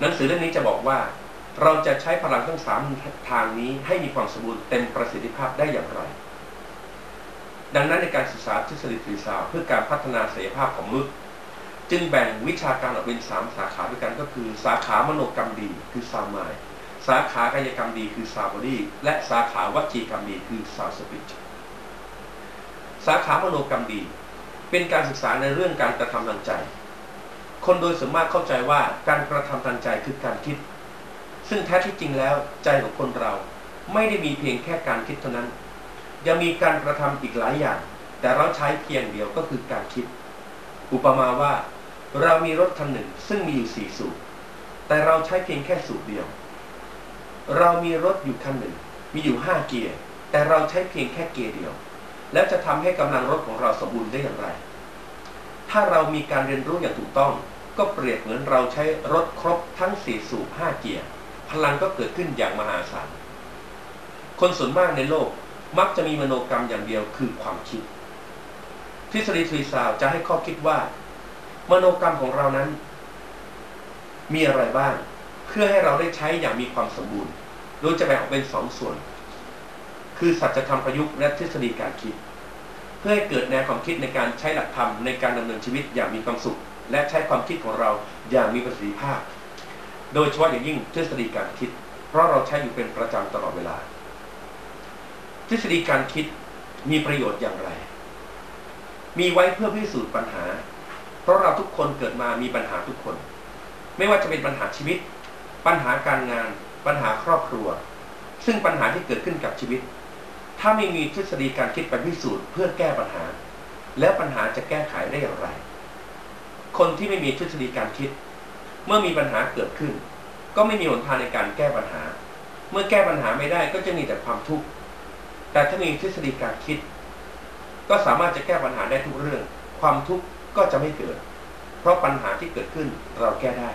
หนังสือเล่มนี้จะบอกว่า เราจะใช้พลังทั้งสามทางนี้ให้มีความสมบูรณ์เต็มประสิทธิภาพได้อย่างไร ดังนั้นในการศึกษาทฤษฎีฟรีซาวเพื่อการพัฒนาศักยภาพของมนุษย์จึงแบ่งวิชาการออกเป็นสามสาขาด้วยกันก็คือ สาขามโนกรรมดีคือซามายสาขากายกรรมดีคือซาบอดีและสาขาวจีกรรมดีคือซาสปิชสาขามโนกรรมดี เป็นการศึกษาในเรื่องการกระทำทางใจ คนโดยส่วนมากเข้าใจว่าการกระทำทางใจคือการคิด ซึ่งแท้ที่จริงแล้วใจของคนเราไม่ได้มีเพียงแค่การคิดเท่านั้น ยังมีการกระทำอีกหลายอย่าง แต่เราใช้เพียงเดียวก็คือการคิด อุปมาว่า เรามีรถคันหนึ่งซึ่งมีอยู่สี่สูบแต่เราใช้เพียงแค่สูบเดียว เรามีรถอยู่คันหนึ่ง มีอยู่ห้าเกียร์แต่เราใช้เพียงแค่เกียร์เดียว แล้วจะทำให้กำลังรถของเราสมบูรณ์ได้อย่างไร ถ้าเรามีการเรียนรู้อย่างถูกต้อง ก็เปรียบเหมือนเราใช้รถครบทั้งสี่สูบห้าเกียร์ พลังก็เกิดขึ้นอย่างมหาศาล คนส่วนมากในโลกมักจะมีมโนกรรมอย่างเดียวคือความคิด ทฤษฎีทรีซาวจะให้ข้อคิดว่า มโนกรรมของเรานั้น มีอะไรบ้าง เพื่อให้เราได้ใช้อย่างมีความสมบูรณ์ โดยจะแบ่งออกเป็นสองส่วน คือสัจธรรมประยุกต์และทฤษฎีการคิด เพื่อให้เกิดแนวความคิดในการใช้หลักธรรมในการดำเนินชีวิตอย่างมีความสุข และใช้ความคิดของเราอย่างมีประสิทธิภาพ โดยเฉพาะอย่างยิ่งทฤษฎีการคิด เพราะเราใช้อยู่เป็นประจำตลอดเวลา ทฤษฎีการคิดมีประโยชน์อย่างไร มีไว้เพื่อพิสูจน์ปัญหา เพราะเราทุกคนเกิดมามีปัญหาทุกคน ไม่ว่าจะเป็นปัญหาชีวิต ปัญหาการงาน ปัญหาครอบครัว ซึ่งปัญหาที่เกิดขึ้นกับชีวิต ถ้าไม่มีทฤษฎีการคิดไปพิสูจน์เพื่อแก้ปัญหา แล้วปัญหาจะแก้ไขได้อย่างไร คนที่ไม่มีทฤษฎีการคิด เมื่อมีปัญหาเกิดขึ้น ก็ไม่มีหนทางในการแก้ปัญหา เมื่อแก้ปัญหาไม่ได้ก็จะมีแต่ความทุกข์แต่ถ้ามีทฤษฎีการคิด ก็สามารถจะแก้ปัญหาได้ทุกเรื่อง ความทุกข์ก็จะไม่เกิด เพราะปัญหาที่เกิดขึ้นเราแก้ได้